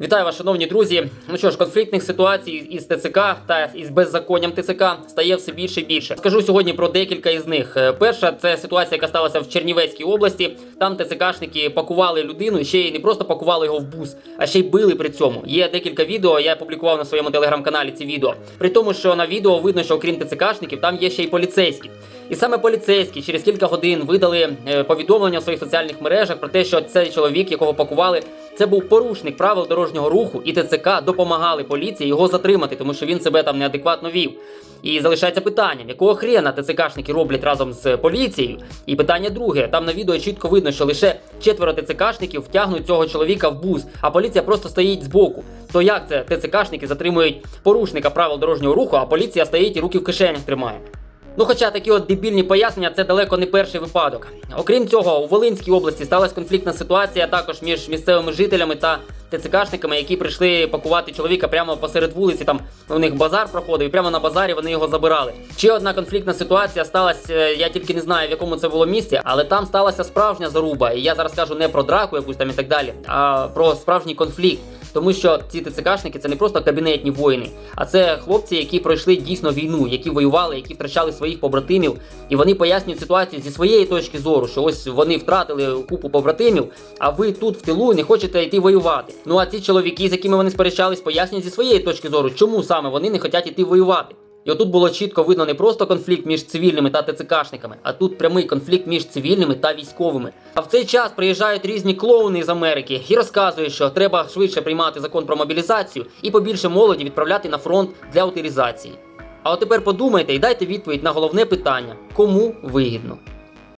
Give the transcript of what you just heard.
Вітаю вас, шановні друзі. Ну що ж, конфліктних ситуацій із ТЦК та із беззаконням ТЦК стає все більше і більше. Скажу сьогодні про декілька із них. Е, Перша це ситуація, яка сталася в Чернівецькій області. Там ТЦКшники пакували людину, ще й не просто пакували його в бус, а ще й били при цьому. Є декілька відео. Я публікував на своєму телеграм-каналі ці відео. При тому, що на відео видно, що окрім ТЦКшників, там є ще й поліцейські. І саме поліцейські через кілька годин видали е, повідомлення в своїх соціальних мережах про те, що цей чоловік, якого пакували, це був порушник правил дорожнього руху, і ТЦК допомагали поліції його затримати, тому що він себе там неадекватно вів. І залишається питанням, якого хрена ТЦКшники роблять разом з поліцією? І питання друге: там на відео чітко видно, що лише четверо ТЦКшників втягнуть цього чоловіка в бус, а поліція просто стоїть збоку. То як це ТЦКшники затримують порушника правил дорожнього руху, а поліція стоїть і руки в кишенях тримає? Ну, хоча такі от дебільні пояснення, це далеко не перший випадок. Окрім цього, у Волинській області сталася конфліктна ситуація також між місцевими жителями та ТЦКшниками, які прийшли пакувати чоловіка прямо посеред вулиці. Там у них базар проходив, і прямо на базарі вони його забирали. Ще одна конфліктна ситуація сталася. е, Я тільки не знаю в якому це було місці, але там сталася справжня заруба. І я зараз кажу не про драку якусь там і так далі, а про справжній конфлікт. Тому що ці ТЦКшники це не просто кабінетні воїни, а це хлопці, які пройшли дійсно війну, які воювали, які втрачали своїх побратимів, і вони пояснюють ситуацію зі своєї точки зору, що ось вони втратили купу побратимів, а ви тут в тилу не хочете йти воювати. Ну а ці чоловіки, з якими вони сперечались, пояснюють зі своєї точки зору, чому саме вони не хочуть йти воювати. І отут було чітко видно не просто конфлікт між цивільними та ТЦКшниками, а тут прямий конфлікт між цивільними та військовими. А в цей час приїжджають різні клоуни з Америки і розказують, що треба швидше приймати закон про мобілізацію і побільше молоді відправляти на фронт для утилізації. А от тепер подумайте і дайте відповідь на головне питання: кому вигідно?